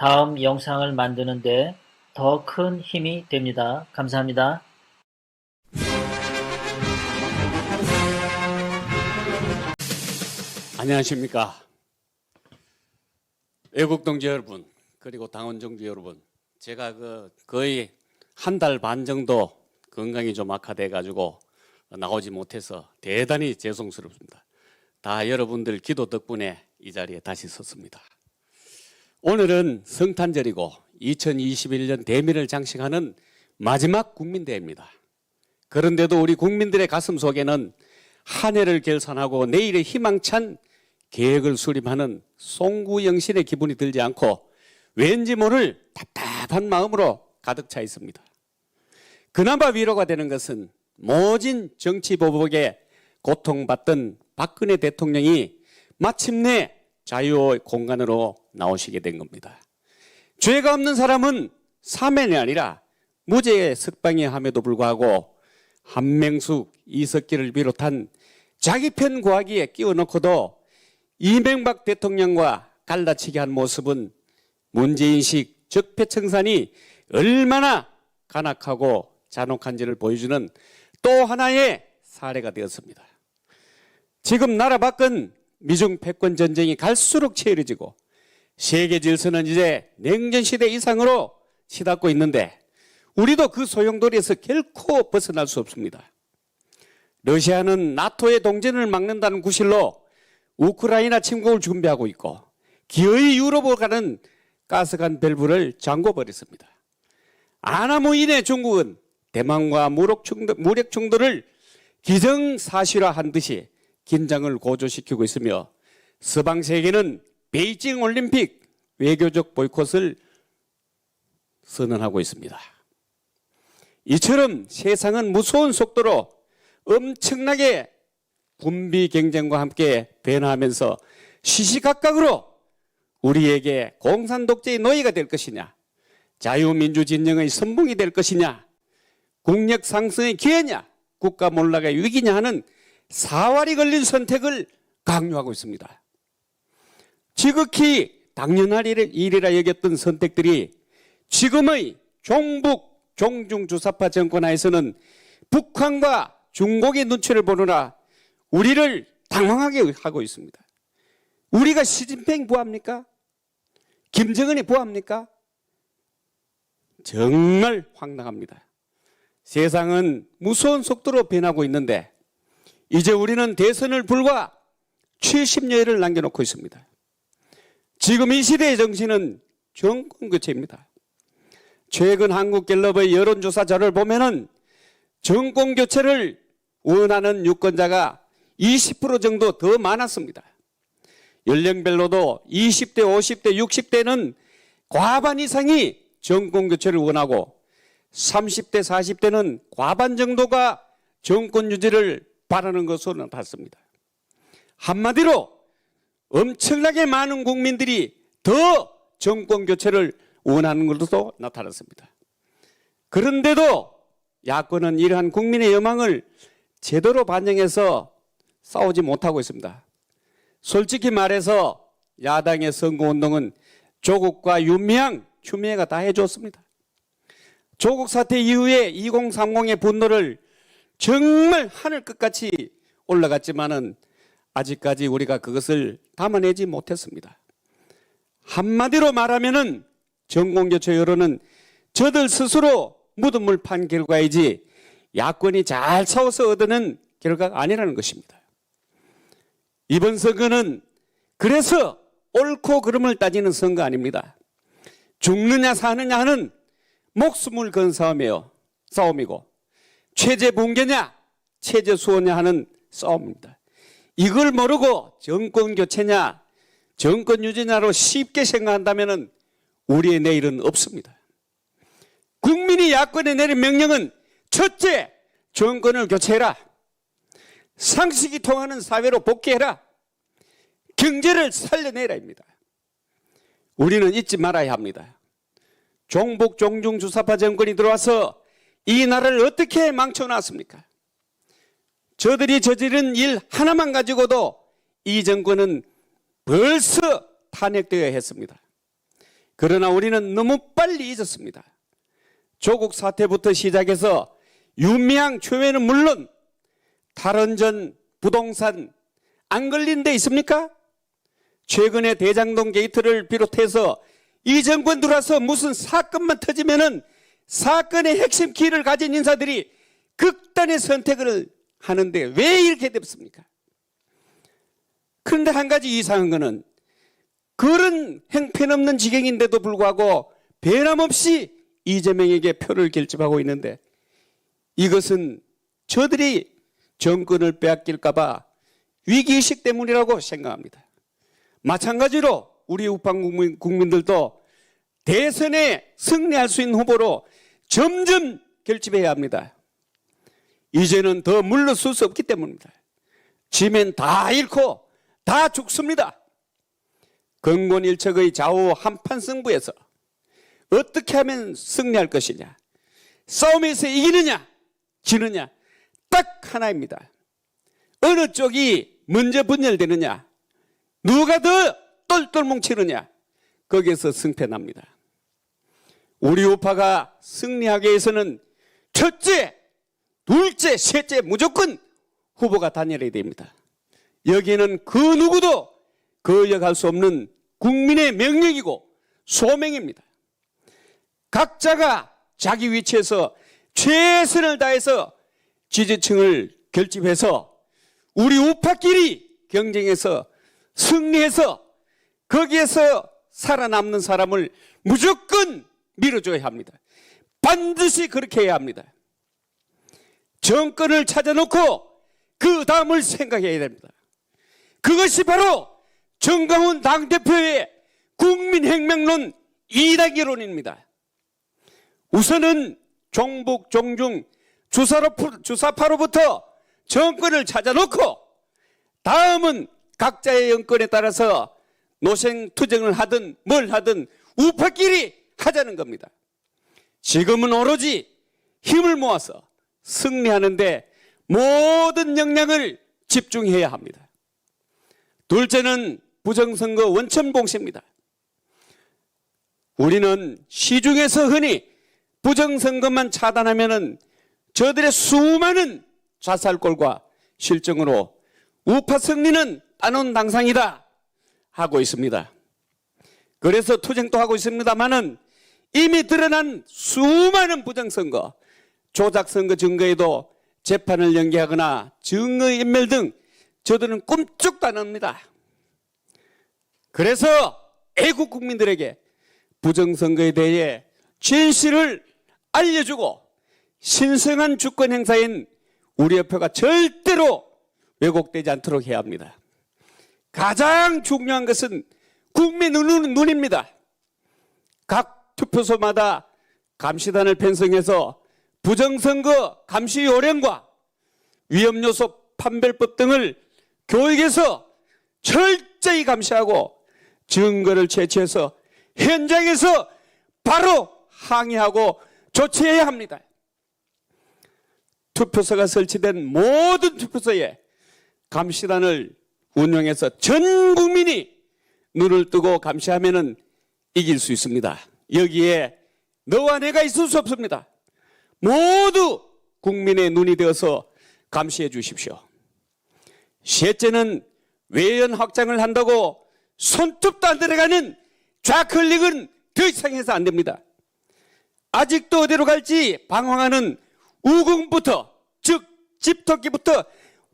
다음 영상을 만드는데 더 큰 힘이 됩니다. 감사합니다. 안녕하십니까. 외국 동지 여러분, 그리고 당원 정주 여러분. 제가 그 거의 한 달 반 정도 건강이 좀 악화돼 가지고 나오지 못해서 대단히 죄송스럽습니다. 다 여러분들 기도 덕분에 이 자리에 다시 섰습니다. 오늘은 성탄절이고 2021년 대미를 장식하는 마지막 국민대회입니다. 그런데도 우리 국민들의 가슴 속에는 한 해를 결산하고 내일의 희망찬 계획을 수립하는 송구영신의 기분이 들지 않고 왠지 모를 답답한 마음으로 가득 차 있습니다. 그나마 위로가 되는 것은 모진 정치 보복에 고통받던 박근혜 대통령이 마침내 자유의 공간으로 나오시게 된 겁니다. 죄가 없는 사람은 사면이 아니라 무죄의 석방에 함에도 불구하고 한명숙, 이석기를 비롯한 자기 편 구하기에 끼워넣고도 이명박 대통령과 갈라치게 한 모습은 문재인식 적폐청산이 얼마나 간악하고 잔혹한지를 보여주는 또 하나의 사례가 되었습니다. 지금 나라 밖은 미중 패권 전쟁이 갈수록 치열해지고 세계 질서는 이제 냉전 시대 이상으로 치닫고 있는데 우리도 그 소용돌이에서 결코 벗어날 수 없습니다. 러시아는 나토의 동전을 막는다는 구실로 우크라이나 침공을 준비하고 있고 기어이 유럽으로 가는 가스관 밸브를 잠궈 버렸습니다. 아나무인의 중국은 대만과 무력 충돌, 무력 충돌을 기정사실화한 듯이 긴장을 고조시키고 있으며 서방 세계는 베이징 올림픽 외교적 보이콧을 선언하고 있습니다. 이처럼 세상은 무서운 속도로 엄청나게 군비 경쟁과 함께 변화하면서 시시각각으로 우리에게 공산 독재의 노예가 될 것이냐, 자유민주 진영의 선봉이 될 것이냐, 국력 상승의 기회냐, 국가 몰락의 위기냐 하는 사활이 걸린 선택을 강요하고 있습니다. 지극히 당연할 일이라 여겼던 선택들이 지금의 종북 종중주사파 정권 하에서는 북한과 중국의 눈치를 보느라 우리를 당황하게 하고 있습니다. 우리가 시진핑 부합니까? 김정은이 부합니까? 정말 황당합니다. 세상은 무서운 속도로 변하고 있는데 이제 우리는 대선을 불과 70여일을 남겨놓고 있습니다. 지금 이 시대의 정신은 정권 교체입니다. 최근 한국갤럽의 여론조사 자료를 보면은 정권 교체를 원하는 유권자가 20% 정도 더 많았습니다. 연령별로도 20대, 50대, 60대는 과반 이상이 정권 교체를 원하고 30대, 40대는 과반 정도가 정권 유지를 바라는 것으로 봤습니다. 한마디로 엄청나게 많은 국민들이 더 정권 교체를 원하는 것으로 나타났습니다. 그런데도 야권은 이러한 국민의 여망을 제대로 반영해서 싸우지 못하고 있습니다. 솔직히 말해서 야당의 선거운동은 조국과 윤미향, 추미애가 다 해줬습니다. 조국 사태 이후에 2030의 분노를 정말 하늘 끝같이 올라갔지만은 아직까지 우리가 그것을 담아내지 못했습니다. 한마디로 말하면은 전공교체 여론은 저들 스스로 무덤을 판 결과이지 야권이 잘 싸워서 얻는 결과가 아니라는 것입니다. 이번 선거는 그래서 옳고 그름을 따지는 선거 아닙니다. 죽느냐 사느냐 하는 목숨을 건 싸움이에요. 싸움이고 체제 붕괴냐 체제 수호냐 하는 싸움입니다. 이걸 모르고 정권 교체냐 정권 유지냐로 쉽게 생각한다면 우리의 내일은 없습니다. 국민이 야권에 내린 명령은 첫째 정권을 교체해라. 상식이 통하는 사회로 복귀해라. 경제를 살려내라입니다. 우리는 잊지 말아야 합니다. 종북 종중 주사파 정권이 들어와서 이 나라를 어떻게 망쳐놨습니까? 저들이 저지른 일 하나만 가지고도 이 정권은 벌써 탄핵되어야 했습니다. 그러나 우리는 너무 빨리 잊었습니다. 조국 사태부터 시작해서 유미양 초회는 물론 탈원전 부동산 안 걸린 데 있습니까? 최근에 대장동 게이트를 비롯해서 이 정권 들어와서 무슨 사건만 터지면은 사건의 핵심 키를 가진 인사들이 극단의 선택을 하는데 왜 이렇게 됐습니까? 그런데 한 가지 이상한 거는 그런 행편없는 지경인데도 불구하고 변함없이 이재명에게 표를 결집하고 있는데 이것은 저들이 정권을 빼앗길까봐 위기의식 때문이라고 생각합니다. 마찬가지로 우리 우파 국민- 국민들도 대선에 승리할 수 있는 후보로 점점 결집해야 합니다. 이제는 더 물러설 수 없기 때문입니다. 지면 다 잃고 다 죽습니다. 건곤일척의 좌우 한판 승부에서 어떻게 하면 승리할 것이냐, 싸움에서 이기느냐, 지느냐, 딱 하나입니다. 어느 쪽이 먼저 분열되느냐, 누가 더 똘똘 뭉치느냐, 거기에서 승패 납니다. 우리 우파가 승리하기 위해서는 첫째, 둘째, 셋째 무조건 후보가 단일해야 됩니다. 여기에는 그 누구도 거역할 수 없는 국민의 명령이고 소명입니다. 각자가 자기 위치에서 최선을 다해서 지지층을 결집해서 우리 우파끼리 경쟁해서 승리해서 거기에서 살아남는 사람을 무조건 밀어줘야 합니다. 반드시 그렇게 해야 합니다. 정권을 찾아놓고 그 다음을 생각해야 됩니다. 그것이 바로 정강훈 당대표의 국민혁명론 이단계론입니다. 우선은 종북, 종중, 주사로, 주사파로부터 정권을 찾아놓고 다음은 각자의 영권에 따라서 노생투쟁을 하든 뭘 하든 우파끼리 하자는 겁니다. 지금은 오로지 힘을 모아서 승리하는데 모든 역량을 집중해야 합니다. 둘째는 부정선거 원천봉쇄입니다. 우리는 시중에서 흔히 부정선거만 차단하면은 저들의 수많은 자살골과 실정으로 우파 승리는 따놓은 당상이다 하고 있습니다. 그래서 투쟁도 하고 있습니다만은 이미 드러난 수많은 부정선거, 조작선거 증거에도 재판을 연기하거나 증거인멸 등 저들은 꿈쩍도 안 합니다. 그래서 애국 국민들에게 부정선거에 대해 진실을 알려주고 신성한 주권 행사인 우리 협회가 절대로 왜곡되지 않도록 해야 합니다. 가장 중요한 것은 국민 눈, 눈입니다. 각 투표소마다 감시단을 편성해서 부정선거 감시 요령과 위험요소 판별법 등을 교육에서 철저히 감시하고 증거를 채취해서 현장에서 바로 항의하고 조치해야 합니다. 투표소가 설치된 모든 투표소에 감시단을 운영해서 전 국민이 눈을 뜨고 감시하면은 이길 수 있습니다. 여기에 너와 내가 있을 수 없습니다. 모두 국민의 눈이 되어서 감시해 주십시오. 셋째는 외연 확장을 한다고 손톱도 안 들어가는 좌클릭은 더 이상 해서 안 됩니다. 아직도 어디로 갈지 방황하는 우궁부터 즉 집토끼부터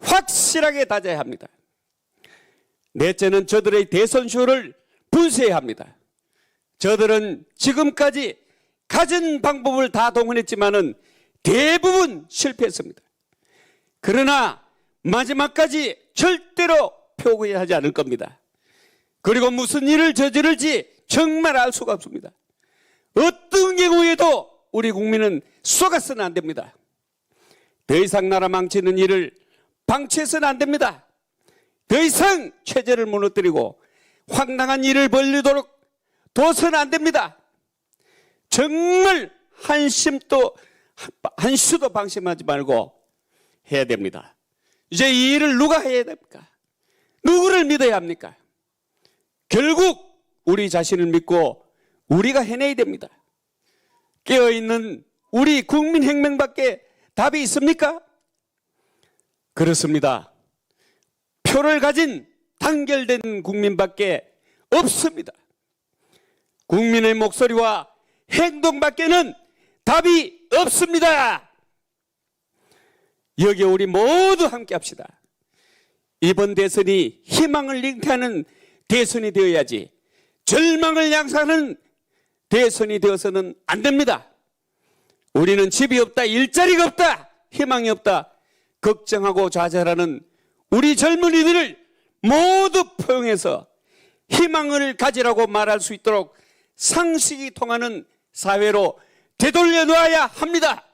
확실하게 다져야 합니다. 넷째는 저들의 대선쇼를 분쇄해야 합니다. 저들은 지금까지 가진 방법을 다 동원했지만은 대부분 실패했습니다. 그러나 마지막까지 절대로 포기하지 않을 겁니다. 그리고 무슨 일을 저지를지 정말 알 수가 없습니다. 어떤 경우에도 우리 국민은 속아서는 안 됩니다. 더 이상 나라 망치는 일을 방치해서는 안 됩니다. 더 이상 체제를 무너뜨리고 황당한 일을 벌리도록 둬서는 안 됩니다. 정말 한심도 한시도 방심하지 말고 해야 됩니다. 이제 이 일을 누가 해야 됩니까? 누구를 믿어야 합니까? 결국 우리 자신을 믿고 우리가 해내야 됩니다. 깨어 있는 우리 국민 혁명밖에 답이 있습니까? 그렇습니다. 표를 가진 단결된 국민밖에 없습니다. 국민의 목소리와 행동밖에는 답이 없습니다. 여기 우리 모두 함께 합시다. 이번 대선이 희망을 잉태하는 대선이 되어야지 절망을 양산하는 대선이 되어서는 안 됩니다. 우리는 집이 없다, 일자리가 없다, 희망이 없다, 걱정하고 좌절하는 우리 젊은이들을 모두 포용해서 희망을 가지라고 말할 수 있도록 상식이 통하는 사회로 되돌려 놓아야 합니다.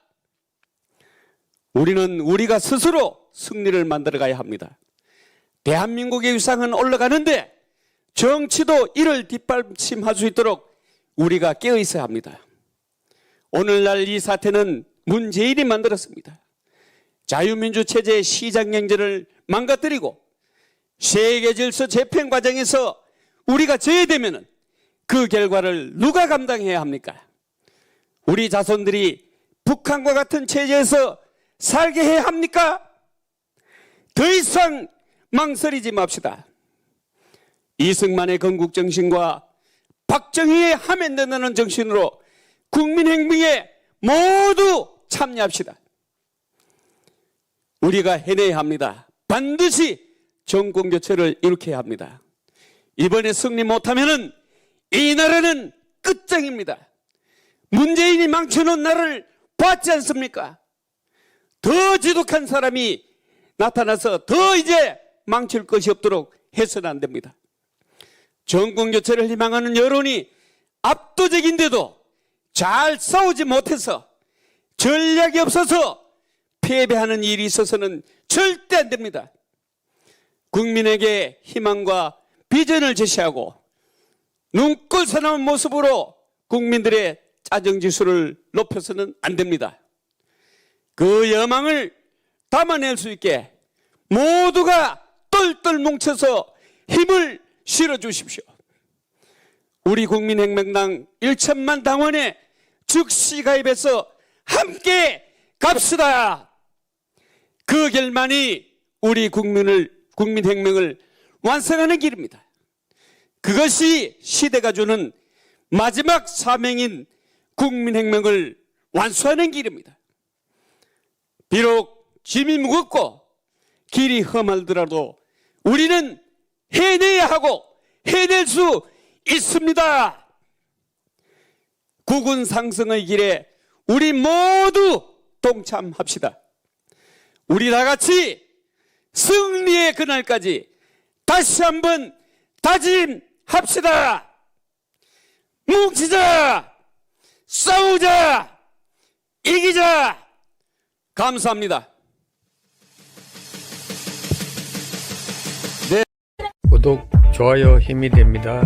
우리는 우리가 스스로 승리를 만들어 가야 합니다. 대한민국의 위상은 올라가는데 정치도 이를 뒷받침할 수 있도록 우리가 깨어 있어야 합니다. 오늘날 이 사태는 문재인이 만들었습니다. 자유민주 체제의 시장 경제를 망가뜨리고 세계 질서 재편 과정에서 우리가 제외되면 그 결과를 누가 감당해야 합니까? 우리 자손들이 북한과 같은 체제에서 살게 해야 합니까? 더 이상 망설이지 맙시다. 이승만의 건국 정신과 박정희의 하면 된다는 정신으로 국민행동에 모두 참여합시다. 우리가 해내야 합니다. 반드시 정권 교체를 이룩해야 합니다. 이번에 승리 못하면은 이 나라는 끝장입니다. 문재인이 망쳐놓은 나라를 봤지 않습니까? 더 지독한 사람이 나타나서 더 이제 망칠 것이 없도록 해서는 안 됩니다. 정권 교체를 희망하는 여론이 압도적인데도 잘 싸우지 못해서 전략이 없어서 패배하는 일이 있어서는 절대 안 됩니다. 국민에게 희망과 비전을 제시하고 눈꼴 사나운 모습으로 국민들의 짜증지수를 높여서는 안 됩니다. 그 여망을 담아낼 수 있게 모두가 똘똘 뭉쳐서 힘을 실어 주십시오. 우리 국민혁명당 1천만 당원에 즉시 가입해서 함께 갑시다. 그 결만이 우리 국민을 국민혁명을 완성하는 길입니다. 그것이 시대가 주는 마지막 사명인 국민혁명을 완수하는 길입니다. 비록 짐이 무겁고 길이 험하더라도 우리는 해내야 하고 해낼 수 있습니다. 국군 상승의 길에 우리 모두 동참합시다. 우리 다 같이 승리의 그날까지 다시 한번 다짐 합시다. 뭉치자! 싸우자! 이기자! 감사합니다. 구독, 좋아요 힘이 됩니다.